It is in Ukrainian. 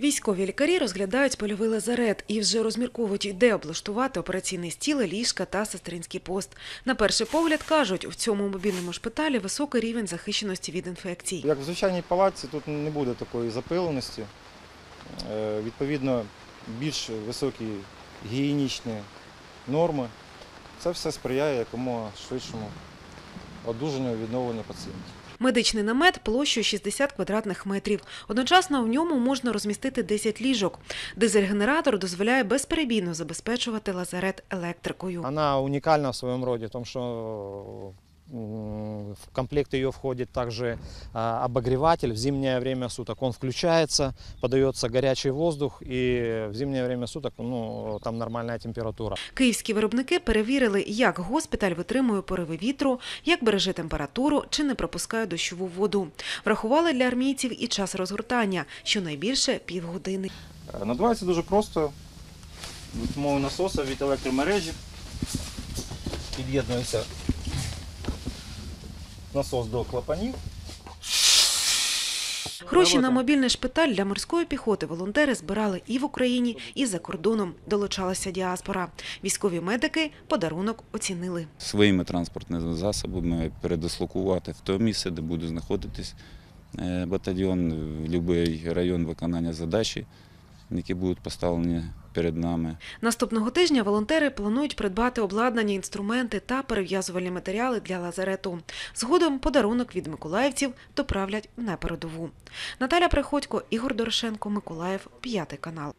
Військові лікарі розглядають польовий лазарет і вже розмірковують, де облаштувати операційний стіл, ліжка та сестринський пост. На перший погляд кажуть, в цьому мобільному шпиталі високий рівень захищеності від інфекцій. Як в звичайній палаці, тут не буде такої запиленості. Е, Відповідно, більш високі гігієнічні норми. Це все сприяє якомога швидшому одужанню відновленню пацієнтів. Медичний намет площею 60 квадратних метрів. Одночасно в ньому можна розмістити 10 ліжок. Дизель-генератор дозволяє безперебійно забезпечувати лазарет електрикою. Вона унікальна в своєму роді, тому м, в комплект ее входит также обогреватель в зимнее время суток. Он включается, подается горячий воздух, и в зимнее время суток ну, там нормальная температура. Київські виробники перевірили, як госпіталь витримує пориви вітру, як береже температуру чи не пропускає дощову воду. Врахували для армійців і час розгортання, щонайбільше півгодини. Е, Надувається дуже просто. Допомогою насоса від електромережі. Під'єднується насос до клапанів. Гроші на мобільний шпиталь для морської піхоти волонтери збирали і в Україні, і за кордоном. Долучалася діаспора. Військові медики подарунок оцінили. своїми транспортними засобами передислокувати в те місце, де буде знаходитись е, батальйон, в будь-який район виконання задачі, які будуть поставлені перед нами. Наступного тижня волонтери планують придбати обладнані інструменти та перев'язувальні матеріали для лазарету. Згодом подарунок від миколаївців доправлять на передову. Наталя Приходько, Ігор Дорошенко, Миколаїв, п'ятий канал.